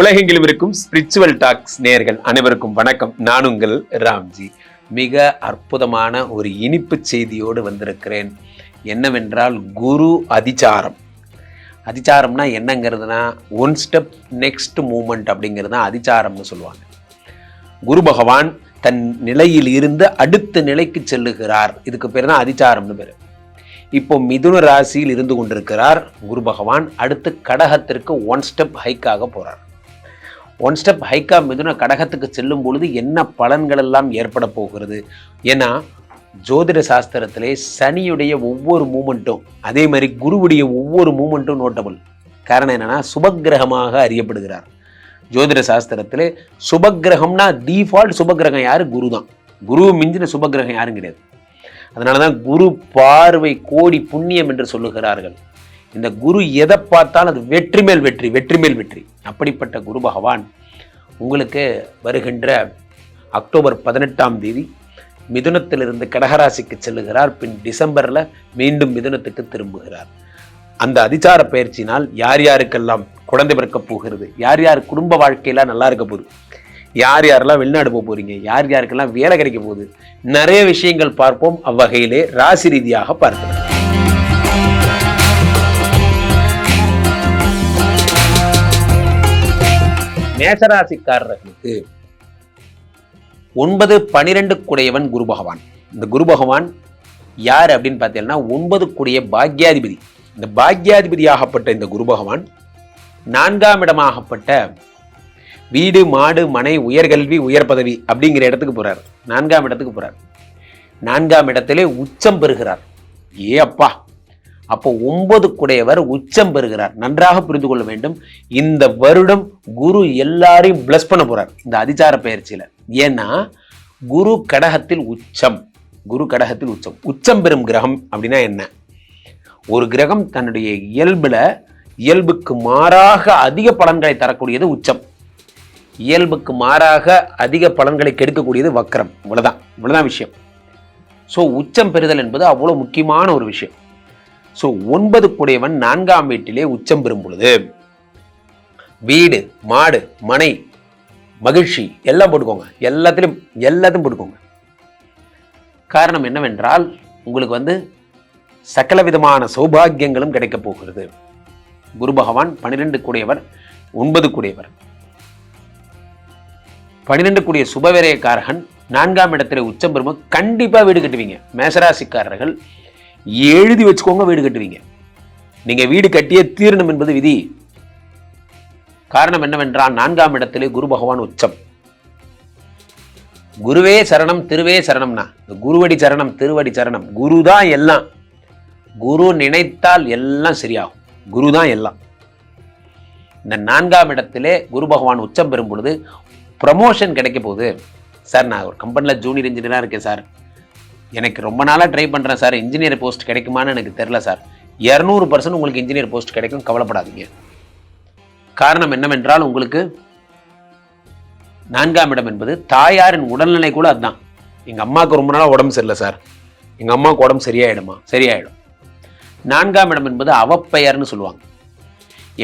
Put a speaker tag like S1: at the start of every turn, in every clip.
S1: உலகெங்கிலும் இருக்கும் spiritual tax நேர்கள் அனைவருக்கும் வணக்கம். நான் உங்கள் ராம்ஜி. மிக அற்புதமான ஒரு இனிப்பு செய்தியோடு வந்திருக்கிறேன். என்னவென்றால் குரு அதிச்சாரம். அதிச்சாரம்னா என்னங்கிறதுனா ஒன் ஸ்டெப் நெக்ஸ்ட் மூமெண்ட் அப்படிங்கிறது தான் அதிச்சாரம்னு சொல்லுவாங்க. குரு பகவான் தன் நிலையில் இருந்து அடுத்த நிலைக்கு செல்லுகிறார். இதுக்கு பேர் தான் அதிச்சாரம்னு பேர். இப்போ மிதுன ராசியில் இருந்து கொண்டிருக்கிறார் குரு பகவான். அடுத்து கடகத்திற்கு ஒன் ஸ்டெப் ஹைக்காக போகிறார் ஒன் ஸ்டெப் ஹைக்கா மிதுன கடகத்துக்கு செல்லும் பொழுது என்ன பலன்கள் எல்லாம் ஏற்பட போகிறது? ஏன்னா ஜோதிட சாஸ்திரத்திலே சனியுடைய ஒவ்வொரு மூமெண்ட்டும் அதே மாதிரி குருவுடைய ஒவ்வொரு மூமெண்ட்டும் நோட்டபுள் காரணம் என்னென்னா சுபக்கிரகமாக அறியப்படுகிறார். ஜோதிட சாஸ்திரத்திலே சுபக்கிரகம்னா டிஃபால்ட் சுபக்கிரகம் யார்? குரு தான் குரு மிஞ்சின சுபக்கிரகம் யாரும் கிடையாது அதனால தான் குரு பார்வை கோடி புண்ணியம் என்று சொல்லுகிறார்கள். இந்த குரு எதை பார்த்தாலும் அது வெற்றி மேல் வெற்றி வெற்றி மேல் வெற்றி. அப்படிப்பட்ட குரு பகவான் உங்களுக்கு வருகின்ற அக்டோபர் பதினெட்டாம் தேதி மிதுனத்திலிருந்து கடகராசிக்கு செல்லுகிறார். பின் டிசம்பரில் மீண்டும் மிதுனத்துக்கு திரும்புகிறார். அந்த அதிசார பயிற்சினால் யார் யாருக்கெல்லாம் குழந்தை பிறக்க போகிறது யார் யார் குடும்ப வாழ்க்கையெல்லாம் நல்லா இருக்க போகுது யார் யாரெல்லாம் வெளிநாடு போக போகிறீங்க யார் யாருக்கெல்லாம் வேலை கிடைக்க போகுது நிறைய விஷயங்கள் பார்ப்போம். அவ்வகையிலே ராசி ரீதியாக பார்க்கலாம். மேசராசிக்காரர்களுக்கு ஒன்பது பனிரெண்டு குடையவன் குரு பகவான். இந்த குரு பகவான் யார் அப்படின்னு பார்த்தீங்கன்னா ஒன்பது குடைய பாக்யாதிபதி. இந்த பாக்யாதிபதியாகப்பட்ட இந்த குரு பகவான் நான்காம் இடமாகப்பட்ட வீடு மாடு மனை உயர்கல்வி உயர் பதவி அப்படிங்கிற இடத்துக்கு போகிறார் நான்காம் இடத்துக்கு போகிறார் நான்காம் இடத்திலே உச்சம் பெறுகிறார். ஏ அப்பா! அப்போ ஒன்பது குடையவர் உச்சம் பெறுகிறார். நன்றாக புரிந்து கொள்ள வேண்டும். இந்த வருடம் குரு எல்லாரையும் பிளஸ் பண்ண போறார். இந்த அதிசார பயிற்சியில. ஏன்னா குரு கடகத்தில் உச்சம். குரு கடகத்தில் உச்சம். உச்சம் பெறும் கிரகம் அப்படின்னா என்ன? ஒரு கிரகம் தன்னுடைய இயல்புல இயல்புக்கு மாறாக அதிக பலன்களை தரக்கூடியது உச்சம். இயல்புக்கு மாறாக அதிக பலன்களை கெடுக்கக்கூடியது வக்கரம் இவ்வளோதான் இவ்வளோதான் விஷயம். ஸோ உச்சம் பெறுதல் என்பது அவ்வளோ முக்கியமான ஒரு விஷயம். ஸோ ஒன்பது குடையவன் நான்காம் வீட்டிலே உச்சம் பெறும் பொழுது வீடு மாடு மனை மகிழ்ச்சி எல்லாம் போட்டுக்கோங்க. எல்லாத்திலும் எல்லாத்தையும் போட்டுக்கோங்க. காரணம் என்னவென்றால் உங்களுக்கு வந்து சகல விதமான சௌபாகியங்களும் கிடைக்கப் போகிறது. குரு பகவான் பன்னிரெண்டு கூடியவர் ஒன்பது கூடியவர். பன்னிரெண்டு கூடிய சுபவிரயக்காரகன் நான்காம் இடத்துல உச்சம் பெறும்போது கண்டிப்பாக வீடு கட்டுவீங்க. மேசராசிக்காரர்கள் எழுதி வச்சுக்கோங்க வீடு கட்டுவீங்க. நீங்க வீடு கட்டியே தீரணும் என்பது விதி. காரணம் என்னவென்றால் நான்காம் இடத்திலே குரு பகவான் உச்சம். குருவே சரணம் திருவே சரணம்னா குருவடி சரணம் திருவடி சரணம் குரு தான் எல்லாம். குரு நினைத்தால் எல்லாம் சரியாகும். குரு தான் எல்லாம். இந்த நான்காம் இடத்திலே குரு பகவான் உச்சம் பெறும் பொழுது ப்ரமோஷன் கிடைக்க போகுது. சார் நான் ஒரு கம்பெனியில் ஜூனியர் இன்ஜினியராக இருக்கேன் சார். எனக்கு ரொம்ப நாளாக ட்ரை பண்ணுறேன் சார் இன்ஜினியர் போஸ்ட் கிடைக்குமான்னு எனக்கு தெரில சார் இரநூறு பர்சன்ட் உங்களுக்கு இன்ஜினியர் போஸ்ட் கிடைக்கும் கவலைப்படாதீங்க. காரணம் என்னவென்றால் உங்களுக்கு நான்காம் இடம் என்பது தாயாரின் உடல்நிலை கூட அதுதான். எங்கள் அம்மாவுக்கு ரொம்ப நாளாக உடம்பு சரியில்லை சார் எங்கள் அம்மாவுக்கு உடம்பு சரியாயிடுமா? சரியாயிடும். நான்காம் இடம் என்பது அவப்பெயர்னு சொல்லுவாங்க.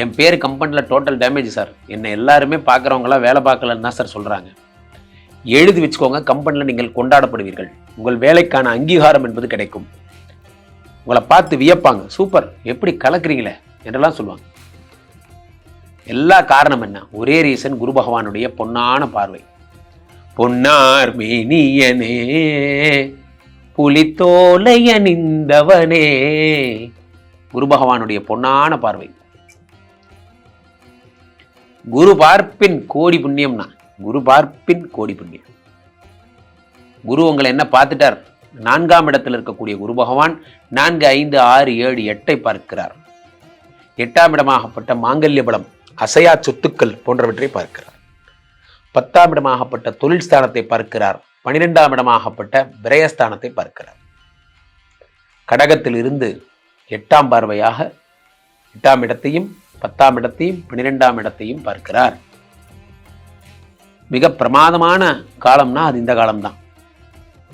S1: என் பேர் கம்பெனியில் டோட்டல் டேமேஜ் சார் என்னை எல்லாருமே பார்க்குறவங்களாம் வேலை பார்க்கலன்னு தான் சார் சொல்கிறாங்க எழுதி வச்சுக்கோங்க. கம்பெனியில் நீங்கள் கொண்டாடப்படுவீர்கள். உங்கள் வேலைக்கான அங்கீகாரம் என்பது கிடைக்கும். உங்களை பார்த்து வியப்பாங்க. சூப்பர்! எப்படி கலக்குறீங்களே? என்றெல்லாம் சொல்லுவாங்க. எல்லா காரணம் என்ன? ஒரே ரீசன் குரு பகவானுடைய பொன்னான பார்வை. பொன்னார் மேனியனே புலித்தோலை அணிந்தவனே குரு பகவானுடைய பொன்னான பார்வை. குரு பார்ப்பின் கோடி புண்ணியம்னா குரு பார்ப்பின் கோடி புண்ணியம். குரு உங்களை என்ன பார்த்துட்டார்? நான்காம் இடத்தில் இருக்கக்கூடிய குரு பகவான் நான்கு ஐந்து ஆறு ஏழு எட்டை பார்க்கிறார். எட்டாம் இடமாகப்பட்ட மாங்கல்ய பலம் அசையா சொத்துக்கள் போன்றவற்றை பார்க்கிறார். பத்தாம் இடமாகப்பட்ட தொழில் ஸ்தானத்தை பார்க்கிறார். பனிரெண்டாம் இடமாகப்பட்ட விரயஸ்தானத்தை பார்க்கிறார். கடகத்தில் இருந்து எட்டாம் பார்வையாக எட்டாம் இடத்தையும் பத்தாம் இடத்தையும் பன்னிரெண்டாம் இடத்தையும் பார்க்கிறார். மிக பிரமாதமான காலம்னா அது இந்த காலம்தான்.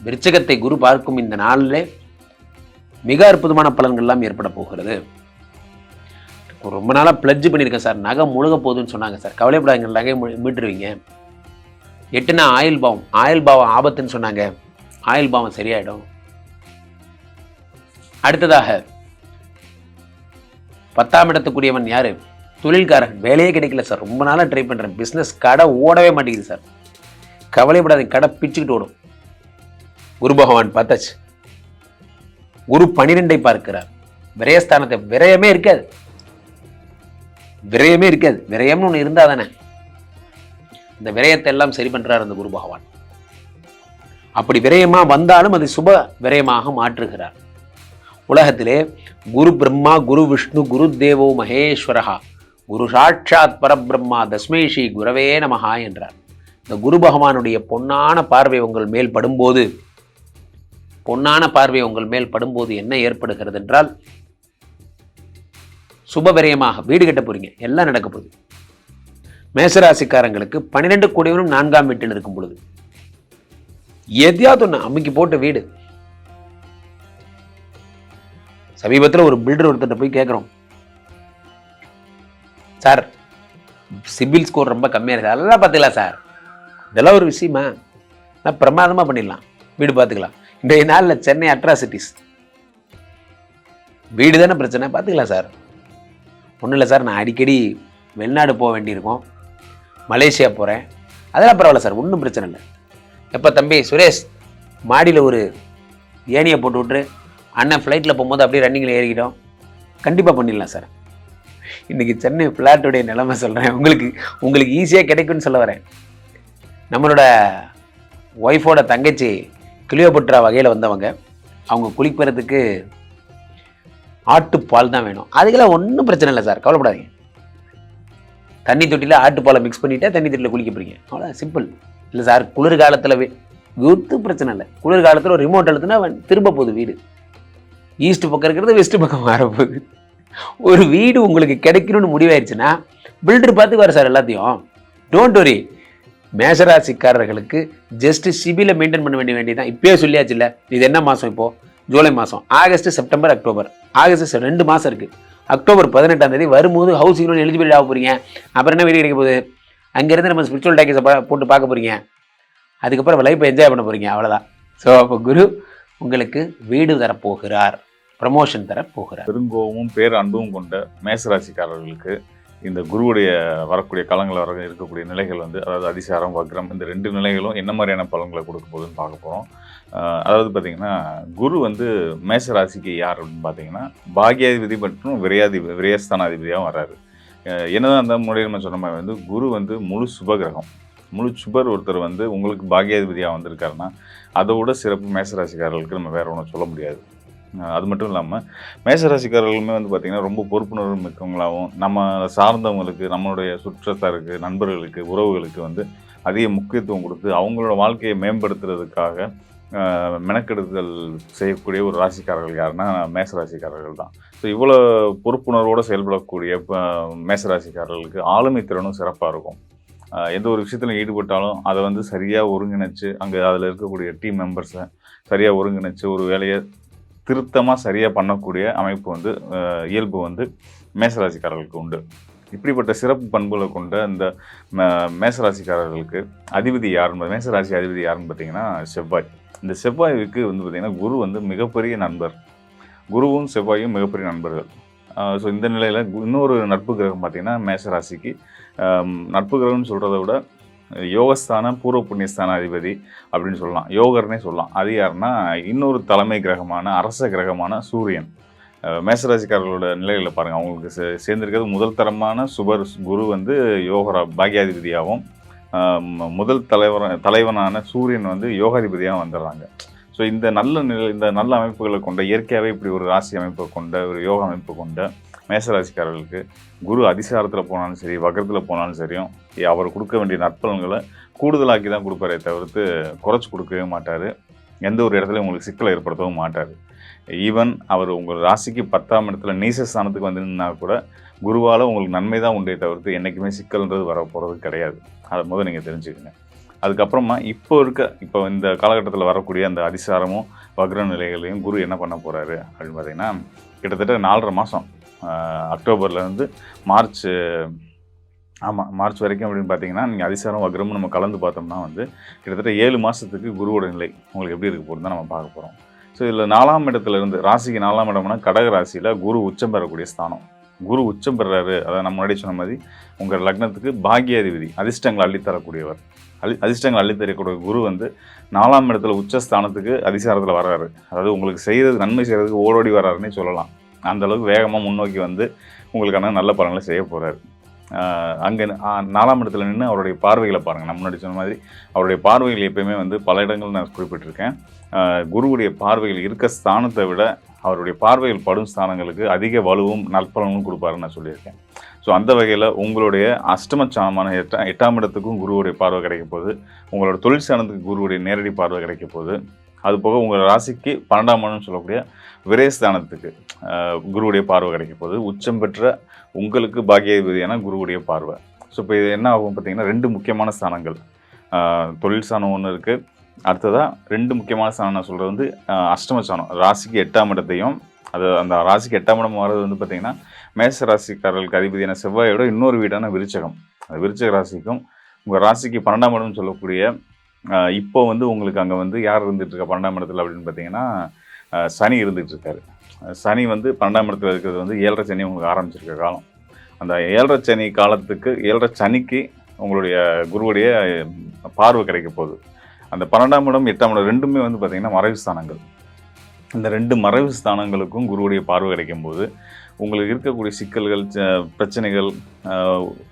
S1: விருச்சகத்தை குரு பார்க்கும் இந்த நாளிலே மிக அற்புதமான பலன்கள்லாம் ஏற்பட போகிறது. ரொம்ப நாளாக பிளட்ஜ் பண்ணியிருக்கேன் சார். நகை முழுக போகுதுன்னு சொன்னாங்க சார். கவலைப்படாதீங்க நகை மீட்டுருவீங்க. எட்டுனா ஆயில் பாவம். ஆயில் பாவம் ஆபத்துன்னு சொன்னாங்க. ஆயில் பாவம் சரியாயிடும். அடுத்ததாக பத்தாம் இடத்துக்குரியவன் யாரு? தொழில்காரன் வேலையே கிடைக்கல சார். ரொம்ப நாளாக ட்ரை பண்ணுறேன் பிஸ்னஸ் கடை ஓடவே மாட்டேங்குது சார். கவலைப்படாதீங்க கடை பிச்சுக்கிட்டு ஓடும். குரு பகவான் பார்த்தாச்சு. குரு பனிரெண்டை பார்க்கிறார். விரயஸ்தானத்தை விரயமே இருக்காது. விரயமே இருக்காது. விரயம்னு ஒன்று இருந்தால் தானே. இந்த விரயத்தை எல்லாம் சரி பண்ணுறார் அந்த குரு பகவான். அப்படி விரயமா வந்தாலும் அதை சுப விரயமாக மாற்றுகிறார். உலகத்திலே குரு பிரம்மா குரு விஷ்ணு குரு தேவோ மகேஸ்வரஹா. குரு சாட்சாத் பரபிரம்மா தஸ்மை ஸ்ரீ குரவே நமஹா என்றார். இந்த குரு பகவானுடைய பொன்னான பார்வை உங்கள் மேல் படும்போது பொன்னான பார்வை உங்கள் மேல் படும்போது என்ன ஏற்படுகிறது என்றால் சுபவிரயமாக வீடு கட்ட போறீங்க எல்லாம் நடக்க போகுது. மேசராசிக்காரங்களுக்கு பன்னிரெண்டு கோடிவனும் நான்காம் வீட்டில் இருக்கும் பொழுது எதையாவது ஒன்று அமுக்கி போட்ட வீடு. சமீபத்தில் ஒரு பில்டர் ஒருத்தர்ட்ட போய் கேட்குறோம் சார் சிபில் ஸ்கோர் ரொம்ப கம்மியாக இருக்குது அதெல்லாம் பார்த்துக்கலாம் சார். இதெல்லாம் ஒரு விஷயமா? நான் பிரமாதமாக பண்ணிடலாம். வீடு பார்த்துக்கலாம். இன்றைய நாளில் சென்னை அட்ராசிட்டிஸ். வீடு தானே பிரச்சனை? பார்த்துக்கலாம் சார். ஒன்றும் இல்லை சார் நான் அடிக்கடி வெளிநாடு போக வேண்டியிருக்கோம். மலேசியா போகிறேன் அதெல்லாம் பரவாயில்ல சார் ஒன்றும் பிரச்சனை இல்லை. எப்போ தம்பி சுரேஷ் மாடியில் ஒரு ஏணியை போட்டு விட்ரு அண்ணன் ஃப்ளைட்டில் போகும்போது அப்படியே ரன்னிங்கில் ஏறிக்கிட்டோம். கண்டிப்பாக பண்ணிடலாம் சார். இன்றைக்கி சென்னை ஃப்ளாட்டுடைய நிலைமை சொல்கிறேன் உங்களுக்கு உங்களுக்கு ஈஸியாக கிடைக்கும்னு சொல்ல வரேன். நம்மளோட ஒய்ஃபோட தங்கச்சி கிளியோபட்ரா வகையில் வந்தவங்க. அவங்க குளிப்பறதுக்கு ஆட்டுப்பால் தான் வேணும். அதுக்கெல்லாம் ஒன்றும் பிரச்சனை இல்லை சார். கவலைப்படாதீங்க. தண்ணி தொட்டியில் ஆட்டுப்பாலை மிக்ஸ் பண்ணிட்டா தண்ணி தொட்டியில் குளிக்க போறீங்க. அவ்வளோ சிம்பிள் இல்லை சார் குளிர்காலத்தில் காலத்தில் குத்து பிரச்சனை இல்லை. குளிர்காலத்தில் ஒரு ரிமோட் அழுத்தினா திரும்ப போகுது வீடு. ஈஸ்ட் பக்கம் இருக்கிறது வெஸ்ட் பக்கம் மாறப்போகுது. ஒரு வீடு உங்களுக்கு கிடைக்கணும்னு முடிவாயிருச்சுன்னா பில்டர் பார்த்துக்குவார் சார் எல்லாத்தையும். டோன்ட் வரி மேஷராசிக்காரர்களுக்கு ஜஸ்ட் சிபில மெயின்டைன் பண்ண வேண்டிய வேண்டியதான் இப்பயே சொல்லியாச்சு இல்லை. இது என்ன மாதம் இப்போது ஜூலை மாதம் ஆகஸ்ட் செப்டம்பர் அக்டோபர். ஆகஸ்ட் ரெண்டு மாதம் இருக்குது அக்டோபர் பதினெட்டாம் தேதி வரும்போது ஹவுசிங் லோன் எலிஜிபிலிட்டி ஆக போகிறீங்க அப்புறம் என்ன வீடு கிடைக்க போகுது? அங்கேருந்து நம்ம ஸ்பிரிச்சுவல் டேக்கஸை போட்டு பார்க்க போகிறீங்க அதுக்கப்புறம் லைஃப்பை என்ஜாய் பண்ண போகிறீங்க அவ்வளோதான் ஸோ அப்போ குரு உங்களுக்கு வீடு தரப்போகிறார். ப்ரமோஷன் தரப்போகிறார்
S2: பெருங்கோவும் பேர் அன்பும் கொண்ட மேசராசிக்காரர்களுக்கு இந்த குருவுடைய வரக்கூடிய களங்கள் வர இருக்கக்கூடிய நிலைகள் வந்து அதாவது அதிசாரம் வக்ரம் இந்த ரெண்டு நிலைகளும் என்ன மாதிரியான பலன்களை கொடுக்க போகுதுன்னு பார்க்க போகிறோம் அதாவது பார்த்தீங்கன்னா குரு வந்து மேசராசிக்கு யார் அப்படின்னு பார்த்தீங்கன்னா பாகியாதிபதி மற்றும் விரையாதி விரயஸ்தானாதிபதியாகவும் வர்றாரு. என்னதான் அந்த முன்னாடி நம்ம சொன்ன மாதிரி வந்து குரு வந்து முழு சுபகிரகம் முழு சுபர் ஒருத்தர் வந்து உங்களுக்கு பாகியாதிபதியாக வந்திருக்காருன்னா அதை விட சிறப்பு மேசராசிக்காரர்களுக்கு நம்ம வேறு ஒன்றும் சொல்ல முடியாது. அது மட்டும் இல்லாமல் மேசராசிக்காரர்களுமே வந்து பார்த்திங்கன்னா ரொம்ப பொறுப்புணர்வு மிக்கவங்களாகவும் நம்ம சார்ந்தவங்களுக்கு நம்மளுடைய சுற்றத்தாருக்கு நண்பர்களுக்கு உறவுகளுக்கு வந்து அதிக முக்கியத்துவம் கொடுத்து அவங்களோட வாழ்க்கையை மேம்படுத்துறதுக்காக மெனக்கெடுதல் செய்யக்கூடிய ஒரு ராசிக்காரர்கள் யாருன்னா மேசராசிக்காரர்கள் தான். ஸோ இவ்வளோ பொறுப்புணர்வோடு செயல்படக்கூடிய இப்போ மேசராசிக்காரர்களுக்கு ஆளுமை திறனும் சிறப்பாக இருக்கும். எந்த ஒரு விஷயத்தில் ஈடுபட்டாலும் அதை வந்து சரியாக ஒருங்கிணைச்சு அங்கே அதில் இருக்கக்கூடிய டீம் மெம்பர்ஸை சரியாக ஒருங்கிணைச்சு ஒரு வேலையை திருத்தமாக சரியாக பண்ணக்கூடிய அமைப்பு வந்து இயல்பு வந்து மேசராசிக்காரர்களுக்கு உண்டு. இப்படிப்பட்ட சிறப்பு பண்புகளை கொண்ட இந்த மேசராசிக்காரர்களுக்கு அதிபதி யாருன்னு மேசராசி அதிபதி யாருன்னு பார்த்தீங்கன்னா செவ்வாய். இந்த செவ்வாய்க்கு வந்து பார்த்திங்கன்னா குரு வந்து மிகப்பெரிய நண்பர். குருவும் செவ்வாயும் மிகப்பெரிய நண்பர்கள். ஸோ இந்த நிலையில் இன்னொரு நட்பு கிரகம் பார்த்திங்கன்னா மேசராசிக்கு. நட்பு கிரகம்னு சொல்கிறத விட யோகஸ்தான பூர்வ புண்ணியஸ்தான அதிபதி அப்படின்னு சொல்லலாம். யோகர்னே சொல்லலாம். அது யாருன்னா இன்னொரு தலைமை கிரகமான அரச கிரகமான சூரியன். மேசராசிக்காரர்களோட நிலைகளை பாருங்கள் அவங்களுக்கு சே- சேர்ந்திருக்கிறது முதல் தரமான சுபர் குரு வந்து யோகரா பாக்யாதிபதியாகவும் முதல் தலைவர் தலைவனான சூரியன் வந்து யோகாதிபதியாக வந்துடுறாங்க. ஸோ இந்த நல்ல நிலை இந்த நல்ல அமைப்புகளை கொண்ட இயற்கையாகவே இப்படி ஒரு ராசி அமைப்பை கொண்ட ஒரு யோக அமைப்பு கொண்ட மேசராசிக்காரர்களுக்கு குரு அதிசாரத்தில் போனாலும் சரி வக்கரத்தில் போனாலும் சரியும் அவர் கொடுக்க வேண்டிய நற்பலன்களை கூடுதலாக்கி தான் கொடுப்பாரே தவிர்த்து குறைச்சி கொடுக்கவே மாட்டார். எந்த ஒரு இடத்துலையும் உங்களுக்கு சிக்கலை ஏற்படுத்தவும் மாட்டார். ஈவன் அவர் உங்கள் ராசிக்கு பத்தாம் இடத்துல நீச ஸ்தானத்துக்கு வந்து நின்னா கூட குருவால் உங்களுக்கு நன்மை தான் உண்டே தவிர்த்து என்றைக்குமே சிக்கல்ன்றது வர போகிறது கிடையாது. அதை முதல் நீங்கள் தெரிஞ்சுக்கங்க. அதுக்கப்புறமா இப்போ இருக்க இப்போ இந்த காலகட்டத்தில் வரக்கூடிய அந்த அதிசாரமும் வக்ர நிலைகளையும் குரு என்ன பண்ண போகிறாரு அப்படின்னு பார்த்தீங்கன்னா கிட்டத்தட்ட நாலரை மாதம் அக்டோபர்லேருந்து மார்ச் ஆமாம் மார்ச் வரைக்கும் அப்படின்னு பார்த்தீங்கன்னா நீங்கள் அதிசாரம் வக்ரமும் நம்ம கலந்து பார்த்தோம்னா வந்து கிட்டத்தட்ட ஏழு மாதத்துக்கு குருவோட நிலை உங்களுக்கு எப்படி இருக்க போகுதுன்னு தான் நம்ம பார்க்க போகிறோம் ஸோ இதில் நாலாம் இடத்துல இருந்து ராசிக்கு நாலாம் இடம்னா கடக ராசியில் குரு உச்சம் பெறக்கூடிய ஸ்தானம். குரு உச்சம் பெறாரு அதாவது நம்ம முன்னாடி சொன்ன மாதிரி உங்கள் லக்னத்துக்கு பாக்கியாதிபதி அதிர்ஷ்டங்களை அள்ளித்தரக்கூடியவர். அதி அதிர்ஷ்டங்கள் அள்ளித்தரக்கூடிய குரு வந்து நாலாம் இடத்துல உச்ச ஸ்தானத்துக்கு அதிசாரத்தில் வர்றாரு. அதாவது உங்களுக்கு செய்கிறது நன்மை செய்கிறதுக்கு ஓடோடி வர்றாருன்னே சொல்லலாம். அந்தளவுக்கு வேகமாக முன்னோக்கி வந்து உங்களுக்கான நல்ல பலன்களை செய்ய போகிறாரு அங்கே நாலாம் இடத்துல நின்று அவருடைய பார்வைகளை பாருங்கள் நம்ம முன்னாடி சொன்ன மாதிரி அவருடைய பார்வைகள் எப்பயுமே வந்து பல இடங்கள் நான் குறிப்பிட்டிருக்கேன். குருவுடைய பார்வைகள் இருக்க ஸ்தானத்தை விட அவருடைய பார்வைகள் படும் ஸ்தானங்களுக்கு அதிக வலுவும் நற்பலனும் கொடுப்பாருன்னு நான் சொல்லியிருக்கேன். ஸோ அந்த வகையில் உங்களுடைய அஷ்டமச்சானமான எட்டா எட்டாம் இடத்துக்கும் குருவுடைய பார்வை கிடைக்க போகுது. உங்களோட தொழில் ஸ்தானத்துக்கு குருவுடைய நேரடி பார்வை கிடைக்க போகுது. அது போக உங்கள் ராசிக்கு பன்னெண்டாம் இடம்னு சொல்லக்கூடிய விரைஸ்தானத்துக்கு குருவுடைய பார்வை கிடைக்க போகுது. உச்சம் பெற்ற உங்களுக்கு பாக்கியாதிபதியான குருவுடைய பார்வை. ஸோ இப்போ இது என்ன ஆகும் பார்த்தீங்கன்னா ரெண்டு முக்கியமான ஸ்தானங்கள். தொழில் ஸ்தானம் ஒன்று இருக்குது அடுத்ததாக ரெண்டு முக்கியமான ஸ்தானம் நான் சொல்கிறது வந்து அஷ்டம ஸ்தானம். ராசிக்கு எட்டாம் இடத்தையும் அது அந்த ராசிக்கு எட்டாம் இடம் வர்றது வந்து பார்த்திங்கன்னா மேச ராசிக்காரர்களுக்கு அதிபதியான செவ்வாயோட இன்னொரு வீடான விருச்சகம். அந்த விருச்சக ராசிக்கும் உங்கள் ராசிக்கு பன்னெண்டாம் இடம்னு சொல்லக்கூடிய இப்போ வந்து உங்களுக்கு அங்கே வந்து யார் இருந்துகிட்டு இருக்கா பன்னெண்டாம் இடத்துல அப்படின்னு பார்த்தீங்கன்னா சனி இருந்துகிட்ருக்காரு. சனி வந்து பன்னெண்டாம் இடத்துல இருக்கிறது வந்து ஏழரை சனி உங்களுக்கு ஆரம்பிச்சிருக்க காலம். அந்த ஏழரை சனி காலத்துக்கு ஏழரை சனிக்கு உங்களுடைய குருவுடைய பார்வை கிடைக்க போகுது. அந்த பன்னெண்டாம் இடம் எட்டாம் இடம் ரெண்டுமே வந்து பார்த்திங்கன்னா மறைவு ஸ்தானங்கள். இந்த ரெண்டு மறைவு ஸ்தானங்களுக்கும் குருவுடைய பார்வை கிடைக்கும் போது உங்களுக்கு இருக்கக்கூடிய சிக்கல்கள் ச- பிரச்சனைகள்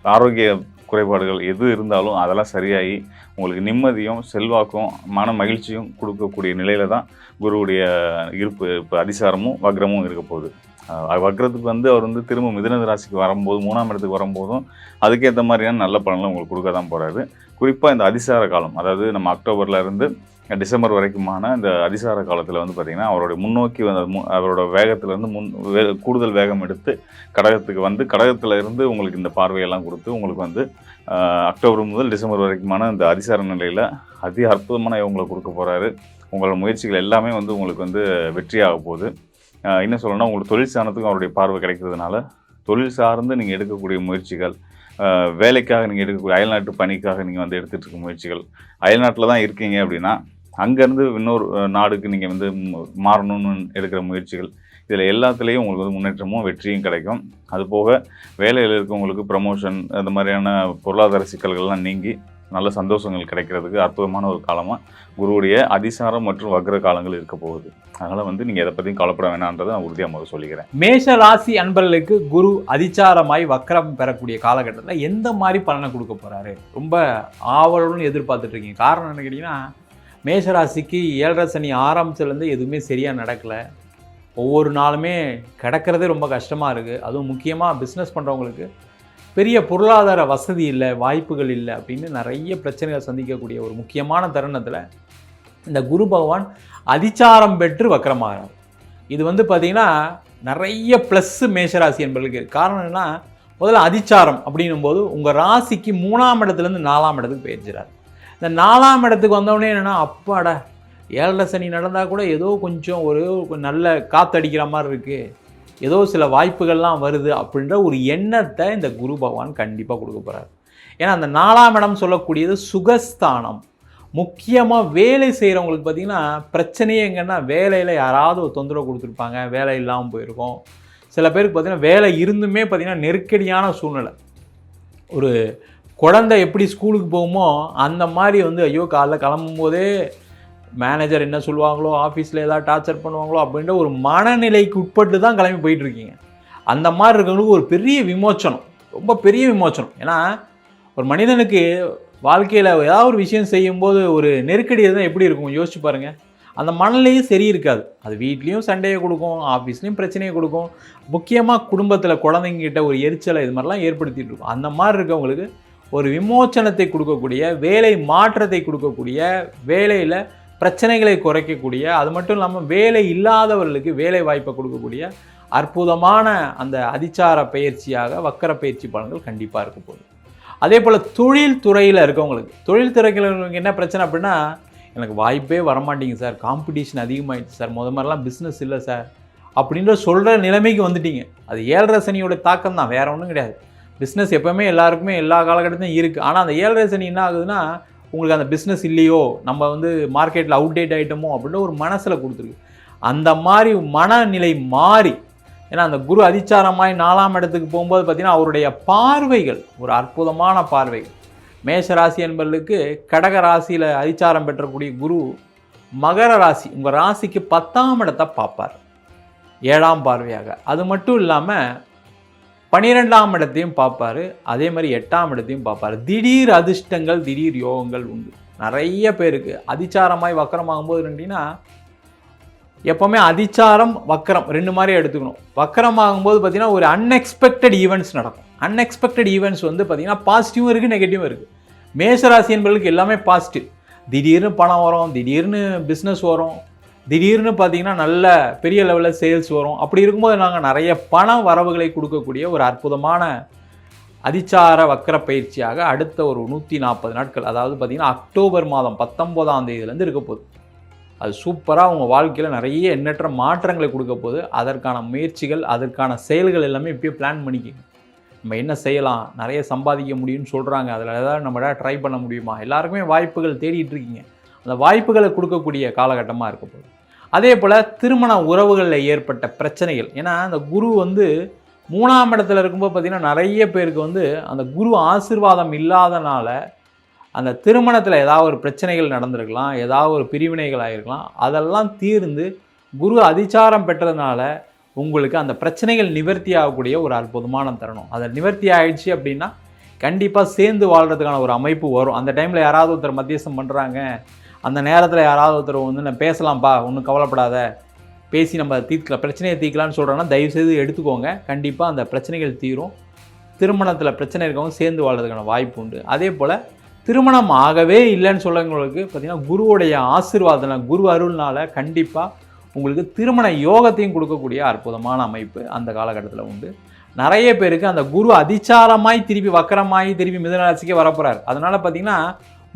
S2: ஆரோக்கிய குறைபாடுகள் எது இருந்தாலும் அதெல்லாம் சரியாகி உங்களுக்கு நிம்மதியும் செல்வாக்கும் மன மகிழ்ச்சியும் கொடுக்கக்கூடிய நிலையில தான் குருவுடைய இருப்பு இப்போ அதிசாரமும் வக்ரமும் இருக்க போகுது. வக்ரத்துக்கு வந்து அவர் வந்து திரும்ப மிதுன ராசிக்கு வரும்போது மூணாம் இடத்துக்கு வரும்போதும் அதுக்கேற்ற மாதிரியான நல்ல பலன்களை உங்களுக்கு கொடுக்க தான் போகிறாரு குறிப்பாக இந்த அதிசார காலம் அதாவது நம்ம அக்டோபர்லேருந்து டிசம்பர் வரைக்குமான இந்த அதிசார காலத்தில் வந்து பார்த்திங்கன்னா அவருடைய முன்னோக்கி வந்த மு- அவரோட வேகத்திலேருந்து முன் வே கூடுதல் வேகம் எடுத்து கடகத்துக்கு வந்து கடகத்தில் இருந்து உங்களுக்கு இந்த பார்வையெல்லாம் கொடுத்து உங்களுக்கு வந்து அக்டோபர் முதல் டிசம்பர் வரைக்குமான இந்த அதிசார நிலையில் அதி அற்புதமான உங்களை கொடுக்க போகிறாரு உங்களோட முயற்சிகள் எல்லாமே வந்து உங்களுக்கு வந்து வெற்றியாக போகுது. என்ன இன்னும் சொல்லணும்னா உங்களுக்கு தொழில் சாணத்துக்கும் அவருடைய பார்வை கிடைக்கிறதுனால தொழில் சார்ந்து நீங்கள் எடுக்கக்கூடிய முயற்சிகள் வேலைக்காக நீங்கள் எடுக்கக்கூடிய அயல்நாட்டு பணிக்காக நீங்கள் வந்து எடுத்துகிட்டு இருக்க முயற்சிகள். அயல்நாட்டில் தான் இருக்கீங்க அப்படின்னா அங்கேருந்து இன்னொரு நாடுக்கு நீங்கள் வந்து மாறணும்னு எடுக்கிற முயற்சிகள் இதில் எல்லாத்துலேயும் உங்களுக்கு வந்து முன்னேற்றமும் வெற்றியும் கிடைக்கும். அதுபோக வேலையில் இருக்கவங்களுக்கு ப்ரமோஷன் அந்த மாதிரியான பொருளாதார சிக்கல்கள்லாம் நீங்கி நல்ல சந்தோஷங்கள் கிடைக்கிறதுக்கு அற்புதமான ஒரு காலமாக குருவுடைய அதிசாரம் மற்றும் வக்ர காலங்கள் இருக்க போகுது. அதனால் வந்து நீங்கள் எதை பற்றியும் கவலைப்பட வேணான்றதை நான் உறுதியாக முதல் சொல்லிக்கிறேன்.
S3: மேஷ ராசி அன்பர்களுக்கு குரு அதிச்சாரமாய் வக்ரம் பெறக்கூடிய காலகட்டத்தில் எந்த மாதிரி பலனை கொடுக்க போகிறாரு ரொம்ப ஆவலுடன் எதிர்பார்த்துட்ருக்கீங்க காரணம் என்ன கேட்டிங்கன்னா மேஷ ராசிக்கு ஏழரை சனி ஆரம்பிச்சதுலேருந்து எதுவுமே சரியாக நடக்கல. ஒவ்வொரு நாளுமே கிடக்கிறதே ரொம்ப கஷ்டமாக இருக்குது அதுவும் முக்கியமாக பிஸ்னஸ் பண்ணுறவங்களுக்கு பெரிய பொருளாதார வசதி இல்லை வாய்ப்புகள் இல்லை அப்படின்னு நிறைய பிரச்சனைகளை சந்திக்கக்கூடிய ஒரு முக்கியமான தருணத்தில் இந்த குரு பகவான் அதிச்சாரம் பெற்று வக்கரமாகிறார். இது வந்து பார்த்திங்கன்னா நிறைய ப்ளஸ்ஸு மேஷராசி என்பதற்கு காரணம் என்ன முதல்ல அதிச்சாரம் அப்படின்னும் போது உங்கள் ராசிக்கு மூணாம் இடத்துலேருந்து நாலாம் இடத்துக்கு போயிடுச்சுறார் இந்த நாலாம் இடத்துக்கு வந்தவொடனே என்னென்னா அப்பாடா ஏழரை சனி நடந்தால் கூட ஏதோ கொஞ்சம் ஒரு நல்ல காற்றடிக்கிற மாதிரி இருக்குது ஏதோ சில வாய்ப்புகள்லாம் வருது அப்படின்ற ஒரு எண்ணத்தை இந்த குரு பகவான் கண்டிப்பாக கொடுக்க போகிறார் ஏன்னா அந்த நாலாம் இடம் சொல்லக்கூடியது சுகஸ்தானம். முக்கியமாக வேலை செய்கிறவங்களுக்கு பார்த்தீங்கன்னா பிரச்சனையே எங்கன்னா வேலையில் யாராவது ஒரு தொந்தரவு கொடுத்துருப்பாங்க வேலை இல்லாமல் போயிருக்கோம். சில பேருக்கு பார்த்திங்கன்னா வேலை இருந்துமே பார்த்தீங்கன்னா நெருக்கடியான சூழ்நிலை. ஒரு குழந்தை எப்படி ஸ்கூலுக்கு போகுமோ அந்த மாதிரி வந்து ஐயோ காலைல கிளம்பும் போதே மேனேஜர் என்ன சொல்லுவாங்களோ ஆஃபீஸில் ஏதாவது டார்ச்சர் பண்ணுவாங்களோ அப்படின்ற ஒரு மனநிலைக்கு உட்பட்டு தான் கிளம்பி போயிட்டுருக்கீங்க. அந்த மாதிரி இருக்கவங்களுக்கு ஒரு பெரிய விமோச்சனம் ரொம்ப பெரிய விமோச்சனம். ஏன்னா ஒரு மனிதனுக்கு வாழ்க்கையில் ஏதாவது ஒரு விஷயம் செய்யும்போது ஒரு நெருக்கடி தான் எப்படி இருக்கும்? யோசிச்சு பாருங்கள் அந்த மனநிலையும் சரி இருக்காது. அது வீட்லேயும் சண்டையை கொடுக்கும் ஆஃபீஸ்லேயும் பிரச்சனையை கொடுக்கும். முக்கியமாக குடும்பத்தில் குழந்தைங்கிட்ட ஒரு எரிச்சலை இது மாதிரிலாம் ஏற்படுத்திகிட்டு இருக்கும். அந்த மாதிரி இருக்கவங்களுக்கு ஒரு விமோச்சனத்தை கொடுக்கக்கூடிய வேலை மாற்றத்தை கொடுக்கக்கூடிய வேலையில் பிரச்சனைகளை குறைக்கக்கூடிய அது மட்டும் இல்லாமல் வேலை இல்லாதவர்களுக்கு வேலை வாய்ப்பை கொடுக்கக்கூடிய அற்புதமான அந்த அதிச்சார பயிற்சியாக வக்கர பயிற்சி பலன்கள் கண்டிப்பாக இருக்க போகுது. அதே போல் தொழில் துறையில் இருக்கவங்களுக்கு தொழில் துறையில் என்ன பிரச்சனை அப்படின்னா எனக்கு வாய்ப்பே வரமாட்டேங்குது சார் காம்படிஷன் அதிகமாகிடுச்சு சார் முத மாதிரிலாம் பிஸ்னஸ் இல்லை சார் அப்படின்ற சொல்கிற நிலைமைக்கு வந்துட்டீங்க. அது ஏழரை சனியோட தாக்கம் தான் வேறு ஒன்றும் கிடையாது. பிஸ்னஸ் எப்போவுமே எல்லாருக்குமே எல்லா காலகட்டத்திலும் இருக்குது ஆனால் அந்த ஏழரை சனி என்ன ஆகுதுன்னா உங்களுக்கு அந்த பிஸ்னஸ் இல்லையோ நம்ம வந்து மார்க்கெட்டில் அவுடேட் ஆகிட்டோமோ அப்படின்னு ஒரு மனசில் கொடுத்துருக்கு. அந்த மாதிரி மனநிலை மாறி ஏன்னா அந்த குரு அதிச்சாரமாய் நாலாம் இடத்துக்கு போகும்போது பார்த்திங்கன்னா அவருடைய பார்வைகள் ஒரு அற்புதமான பார்வைகள். மேஷ ராசி என்பவர்களுக்கு கடக ராசியில் அதிச்சாரம் பெற்றக்கூடிய குரு மகர ராசி உங்கள் ராசிக்கு பத்தாம் இடத்தை பார்ப்பார். ஏழாம் பார்வையாக. அது மட்டும் இல்லாமல் பன்னிரெண்டாம் இடத்தையும் பார்ப்பாரு அதே மாதிரி எட்டாம் இடத்தையும் பார்ப்பாரு. திடீர் அதிர்ஷ்டங்கள் திடீர் யோகங்கள் உண்டு. நிறைய பேருக்கு அதிச்சாரமாய் வக்கரமாகும்போது இருந்தீங்கன்னா எப்போவுமே அதிச்சாரம் வக்கரம் ரெண்டு மாதிரி எடுத்துக்கணும். வக்கரம் ஆகும்போது பார்த்திங்கன்னா ஒரு அன்எக்ஸ்பெக்டட் ஈவெண்ட்ஸ் நடக்கும். அன்எக்ஸ்பெக்டட் ஈவெண்ட்ஸ் வந்து பார்த்திங்கன்னா பாசிட்டிவும் இருக்குது நெகட்டிவும் இருக்குது மேசராசி என்பவர்களுக்கு எல்லாமே பாசிட்டிவ் திடீர்னு பணம் வரும் திடீர்னு பிஸ்னஸ் வரும். திடீர்னு பார்த்தீங்கன்னா நல்ல பெரிய லெவலில் சேல்ஸ் வரும். அப்படி இருக்கும்போது நாங்கள் நிறைய பண வரவுகளை கொடுக்கக்கூடிய ஒரு அற்புதமான அதிச்சார வக்கர பயிற்சியாக அடுத்த ஒரு நூற்றி நாற்பது நாட்கள் அதாவது பார்த்தீங்கன்னா அக்டோபர் மாதம் பத்தொம்போதாம் தேதியிலேருந்து இருக்க போகுது. அது சூப்பராக உங்கள் வாழ்க்கையில் நிறைய எண்ணற்ற மாற்றங்களை கொடுக்க போகுது. அதற்கான முயற்சிகள் அதற்கான செயல்கள் எல்லாமே இப்போயே பிளான் பண்ணிக்கோங்க. நம்ம என்ன செய்யலாம் நிறைய சம்பாதிக்க முடியும்னு சொல்கிறாங்க அதில் ஏதாவது நம்ம ட்ரை பண்ண முடியுமா? எல்லாருக்குமே வாய்ப்புகள் தேடிட்டு இருக்கீங்க. அந்த வாய்ப்புகளை கொடுக்கக்கூடிய காலகட்டமாக இருக்க போகுது அதே போல் திருமண உறவுகளில் ஏற்பட்ட பிரச்சனைகள். ஏன்னா அந்த குரு வந்து மூணாம் இடத்துல இருக்கும்போது பார்த்திங்கன்னா நிறைய பேருக்கு வந்து அந்த குரு ஆசீர்வாதம் இல்லாதனால அந்த திருமணத்தில் ஏதாவது ஒரு பிரச்சனைகள் நடந்திருக்கலாம் ஏதாவது ஒரு பிரிவினைகள் ஆகிருக்கலாம் அதெல்லாம் தீர்ந்து குரு அதிச்சாரம் பெற்றதுனால உங்களுக்கு அந்த பிரச்சனைகள் நிவர்த்தி ஆகக்கூடிய ஒரு அற்புதமான தருணம். அதை நிவர்த்தி ஆகிடுச்சு அப்படின்னா கண்டிப்பாக சேர்ந்து வாழ்கிறதுக்கான ஒரு அமைப்பு வரும். அந்த டைமில் யாராவது ஒருத்தர் மத்தியஸ்தம் பண்ணுறாங்க அந்த நேரத்தில் யாராவது ஒருத்தர் வந்து நான் பேசலாம்ப்பா ஒன்றும் கவலைப்படாத. பேசி நம்ம தீர்க்கலாம் பிரச்சனையை தீர்க்கலாம்னு சொல்கிறோன்னா தயவுசெய்து எடுத்துக்கோங்க. கண்டிப்பாக அந்த பிரச்சனைகள் தீரும். திருமணத்தில் பிரச்சனை இருக்கவங்க சேர்ந்து வாழ்றதுக்கான வாய்ப்பு உண்டு. அதே போல் திருமணம் ஆகவே இல்லைன்னு சொல்லவங்களுக்கு பார்த்தீங்கன்னா குருவுடைய ஆசீர்வாதம் குரு அருள்னால் கண்டிப்பாக உங்களுக்கு திருமண யோகத்தையும் கொடுக்கக்கூடிய அற்புதமான அமைப்பு அந்த காலகட்டத்தில் உண்டு. நிறைய பேருக்கு அந்த குரு அதிச்சாரமாய் திருப்பி வக்கரமாய் திருப்பி மிதனராசிக்கே வரப்போகிறார் அதனால் பார்த்தீங்கன்னா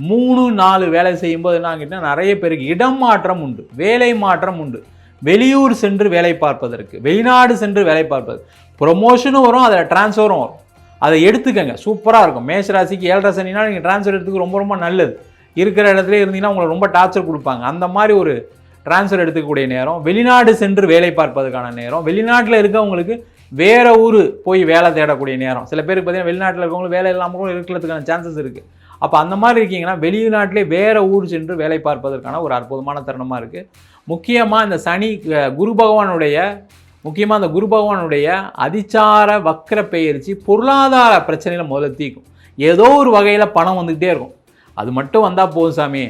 S3: மூணு நாலு வேலை செய்யும்போது என்ன ஆகிட்டுனா நிறைய பேருக்கு இடம் மாற்றம் உண்டு வேலை மாற்றம் உண்டு. வெளியூர் சென்று வேலை பார்ப்பதற்கு வெளிநாடு சென்று வேலை பார்ப்பது ப்ரொமோஷனும் வரும் அதில் டிரான்ஸ்ஃபரும் வரும். அதை எடுத்துக்கங்க சூப்பராக இருக்கும். மேஷராசிக்கு ஏழரை சனினா நீங்கள் ட்ரான்ஸ்ஃபர் எடுத்துக்க ரொம்ப ரொம்ப நல்லது. இருக்கிற இடத்துல இருந்தீங்கன்னா உங்களை ரொம்ப டார்ச்சர் கொடுப்பாங்க. அந்த மாதிரி ஒரு ட்ரான்ஸ்ஃபர் எடுத்துக்கக்கூடிய நேரம். வெளிநாடு சென்று வேலை பார்ப்பதற்கான நேரம். வெளிநாட்டில் இருக்கவங்களுக்கு வேறு ஊர் போய் வேலை தேடக்கூடிய நேரம். சில பேருக்கு பார்த்தீங்கன்னா வெளிநாட்டில் இருக்கவங்களுக்கு வேலை இல்லாமல் கூட இருக்கிறதுக்கான சான்சஸ் இருக்குது அப்போ அந்த மாதிரி இருக்கீங்கன்னா வெளிநாட்டிலே வேறு ஊர் சென்று வேலை பார்ப்பதற்கான ஒரு அற்புதமான தருணமாக இருக்குது முக்கியமாக இந்த சனி குரு பகவானுடைய முக்கியமாக அந்த குரு பகவானுடைய அதிச்சார வக்கர பெயர்ச்சி பொருளாதார பிரச்சனையில் முதல்ல தீக்கும். ஏதோ ஒரு வகையில் பணம் வந்துக்கிட்டே இருக்கும். அது மட்டும் வந்தால் போதும் சாமி.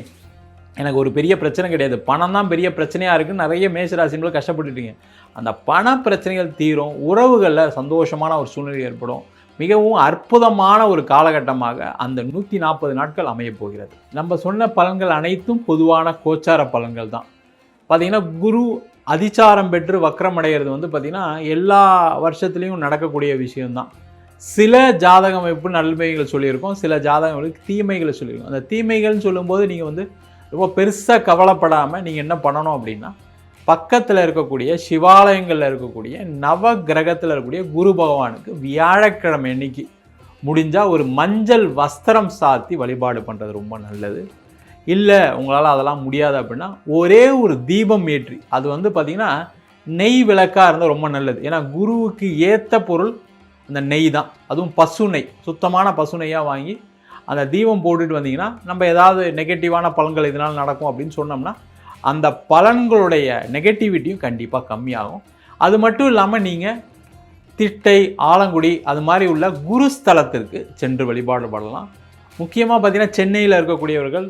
S3: எனக்கு ஒரு பெரிய பிரச்சனை கிடையாது. பணம் தான் பெரிய பிரச்சனையாக இருக்குன்னு நிறைய மேசராசிகளும் கஷ்டப்பட்டுட்டீங்க. அந்த பண பிரச்சனைகள் தீரும். உறவுகளில் சந்தோஷமான ஒரு சூழ்நிலை ஏற்படும். மிகவும் அற்புதமான ஒரு காலகட்டமாக அந்த நூற்றி நாற்பது நாட்கள் அமையப் போகிறது. நம்ம சொன்ன பலன்கள் அனைத்தும் பொதுவான கோச்சார பலன்கள் தான். பார்த்திங்கன்னா குரு அதிச்சாரம் பெற்று வக்ரம் அடைகிறது வந்து பார்த்திங்கன்னா எல்லா வருஷத்துலேயும் நடக்கக்கூடிய விஷயம்தான். சில ஜாதக அமைப்பு நன்மைகள் சொல்லியிருக்கோம் சில ஜாதகங்களுக்கு தீமைகளை சொல்லியிருக்கோம். அந்த தீமைகள்னு சொல்லும்போது நீங்கள் வந்து ரொம்ப பெருசாக கவலைப்படாமல் நீங்கள் என்ன பண்ணணும் அப்படின்னா பக்கத்தில் இருக்கக்கூடிய சிவாலயங்களில் இருக்கக்கூடிய நவ கிரகத்தில் இருக்கக்கூடிய குரு பகவானுக்கு வியாழக்கிழமை அன்னைக்கு முடிஞ்சால் ஒரு மஞ்சள் வஸ்திரம் சாத்தி வழிபாடு பண்ணுறது ரொம்ப நல்லது. இல்லை உங்களால் அதெல்லாம் முடியாது அப்படின்னா ஒரே ஒரு தீபம் ஏற்றி அது வந்து பார்த்திங்கன்னா நெய் விளக்காக இருந்தால் ரொம்ப நல்லது. ஏன்னா குருவுக்கு ஏற்ற பொருள் அந்த நெய் தான். அதுவும் பசு நெய் சுத்தமான பசு நெய்யாக வாங்கி அந்த தீபம் போட்டுட்டு வந்தீங்கன்னா நம்ம ஏதாவது நெகட்டிவான பலன்கள் இதனால் நடக்கும் அப்படின்னு சொன்னோம்னா அந்த பலன்களுடைய நெகட்டிவிட்டியும் கண்டிப்பாக கம்மியாகும். அது மட்டும் இல்லாமல் நீங்கள் திட்டை ஆலங்குடி அது மாதிரி உள்ள குருஸ்தலத்திற்கு சென்று வழிபாடு பண்ணலாம். முக்கியமாக பார்த்தீங்கன்னா சென்னையில் இருக்கக்கூடியவர்கள்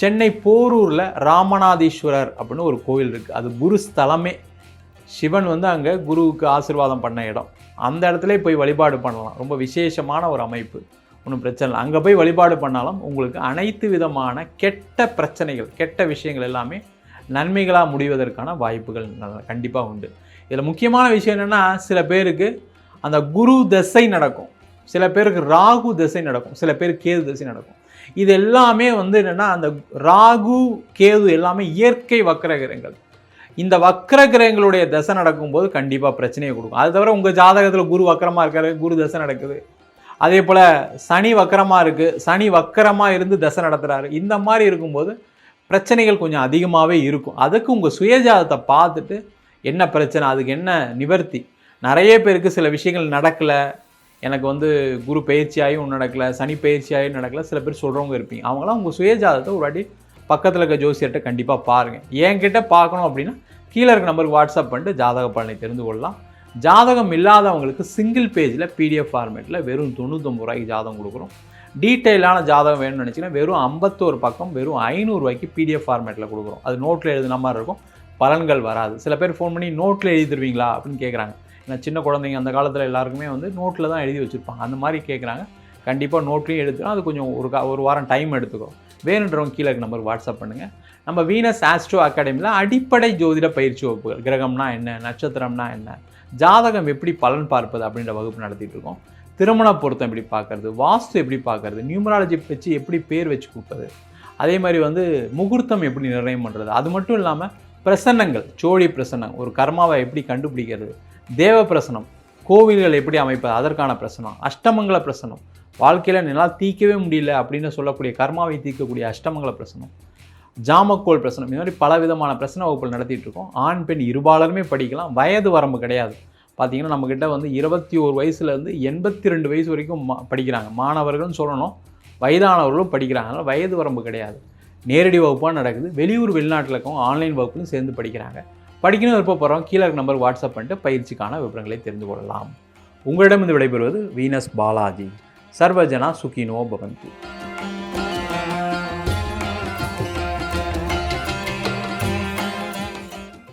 S3: சென்னை போரூரில் ராமநாதீஸ்வரர் அப்படின்னு ஒரு கோயில் இருக்குது அது குருஸ்தலமே சிவன் வந்து அங்கே குருவுக்கு ஆசீர்வாதம் பண்ண இடம். அந்த இடத்துல போய் வழிபாடு பண்ணலாம். ரொம்ப விசேஷமான ஒரு அமைப்பு. ஒன்றும் பிரச்சனை இல்லை. அங்கே போய் வழிபாடு பண்ணாலும் உங்களுக்கு அனைத்து விதமான கெட்ட பிரச்சனைகள் கெட்ட விஷயங்கள் எல்லாமே நன்மைகளாக முடிவதற்கான வாய்ப்புகள் கண்டிப்பாக உண்டு. இதில் முக்கியமான விஷயம் என்னென்னா சில பேருக்கு அந்த குரு தசை நடக்கும். சில பேருக்கு ராகு தசை நடக்கும். சில பேர் கேது தசை நடக்கும். இது எல்லாமே வந்து என்னென்னா அந்த ராகு கேது எல்லாமே இயற்கை வக்கரகிரகங்கள். இந்த வக்கர கிரகங்களுடைய தசை நடக்கும்போது கண்டிப்பாக பிரச்சனையை கொடுக்கும். அது தவிர உங்கள் ஜாதகத்தில் குரு வக்கரமாக இருக்காரு குரு தசை நடக்குது. அதே போல் சனி வக்கரமாக இருக்குது சனி வக்கரமாக இருந்து தசை நடத்துகிறாரு இந்த மாதிரி இருக்கும்போது பிரச்சனைகள் கொஞ்சம் அதிகமாகவே இருக்கும். அதுக்கு உங்கள் சுயஜாதத்தை பார்த்துட்டு என்ன பிரச்சனை அதுக்கு என்ன நிவர்த்தி? நிறைய பேருக்கு சில விஷயங்கள் நடக்கலை. எனக்கு வந்து குரு பயிற்சியாயும் நடக்கலை. சனி பயிற்சியாயும் நடக்கலை. சில பேர் சொல்கிறவங்க இருப்பீங்க. அவங்களாம் உங்கள் சுயஜாதத்தை ஒரு வாட்டி பக்கத்தில் இருக்க ஜோசியர்கிட்ட கண்டிப்பாக பாருங்கள் என்கிட்ட பார்க்கணும் அப்படின்னா கீழே இருக்க நம்பருக்கு வாட்ஸ்அப் பண்ணிட்டு ஜாதக பலனை தெரிந்து கொள்ளலாம். ஜாதகம் இல்லாதவங்களுக்கு சிங்கிள் பேஜில் பிடிஎஃப் ஃபார்மேட்டில் வெறும் தொண்ணூத்தொம்பது ரூபாய்க்கு ஜாதகம் கொடுக்குறோம். டீட்டெயிலான ஜாதகம் வேணும்னு நினச்சிங்கன்னா வெறும் ஐம்பத்தோரு பக்கம் வெறும் ஐநூறுரூவாய்க்கு பிடிஎஃப் ஃபார்மேட்டில் கொடுக்குறோம். அது நோட்டில் எழுதுன மாதிரி இருக்கும். பலன்கள் வராது. சில பேர் ஃபோன் பண்ணி நோட்டில் எழுதி தருவீங்களா அப்படின்னு கேட்குறாங்க ஏன்னா சின்ன குழந்தைங்க அந்த காலத்தில் எல்லாருக்குமே வந்து நோட்டில் தான் எழுதி வச்சுருப்பாங்க. அந்த மாதிரி கேட்குறாங்க கண்டிப்பாக நோட்லேயும் எடுத்துடும் அது கொஞ்சம் ஒரு கா ஒரு வாரம் டைம் எடுத்துக்கும். வேணுன்றவங்க கீழே நம்பர் நம்பருக்கு வாட்ஸ்அப் பண்ணுங்கள் நம்ம வீனஸ் ஆஸ்ட்ரோ அகாடமியில் அடிப்படை ஜோதிட பயிற்சி வகுப்புகள். கிரகம்னா என்ன? நட்சத்திரம்னா என்ன? ஜாதகம் எப்படி பலன் பார்ப்பது அப்படின்ற வகுப்பு நடத்திட்டு இருக்கோம் திருமண பொருத்தம் எப்படி பார்க்கறது வாஸ்து எப்படி பார்க்கறது நியூமராலஜி வச்சு எப்படி பேர் வச்சு கொடுப்பது அதே மாதிரி வந்து முகூர்த்தம் எப்படி நிர்ணயம் பண்ணுறது அது மட்டும் இல்லாமல் பிரசன்னங்கள் சோழி பிரசன்னம் ஒரு கர்மாவை எப்படி கண்டுபிடிக்கிறது தேவ பிரசனம் கோவில்கள் எப்படி அமைப்பது அதற்கான பிரசனம் அஷ்டமங்கல பிரசனம் வாழ்க்கையில் நல்லா தீர்க்கவே முடியல அப்படின்னு சொல்லக்கூடிய கர்மாவை தீர்க்கக்கூடிய அஷ்டமங்கல பிரசனம் ஜாமக்கோல் பிரசனம். இந்த மாதிரி பல விதமான பிரசன வகுப்புகள் நடத்திட்டு இருக்கோம் ஆண் பெண் இருபாலருமே படிக்கலாம். வயது வரம்பு கிடையாது. பார்த்தீங்கன்னா நம்மக்கிட்ட வந்து இருபத்தி ஒரு வயசுலேருந்து எண்பத்தி ரெண்டு வயசு வரைக்கும் மா- படிக்கிறாங்க. மாணவர்கள்னு சொல்லணும் வயதானவர்களும் படிக்கிறாங்க. அதனால் வயது வரம்பு கிடையாது. நேரடி வகுப்பாக நடக்குது. வெளியூர் வெளிநாட்டில் இருக்கவங்க ஆன்லைன் வகுப்புலையும் சேர்ந்து படிக்கிறாங்க. படிக்கணும் விருப்பப்படுறவங்க கீழே இருக்க நம்பர் வாட்ஸ்அப் பண்ணிட்டு பயிற்சிக்கான விவரங்களை தெரிந்து கொள்ளலாம். உங்களிடம் இருந்து விடைபெறுவது வீனஸ் பாலாஜி. சர்வஜனா சுகினோ பவந்தி.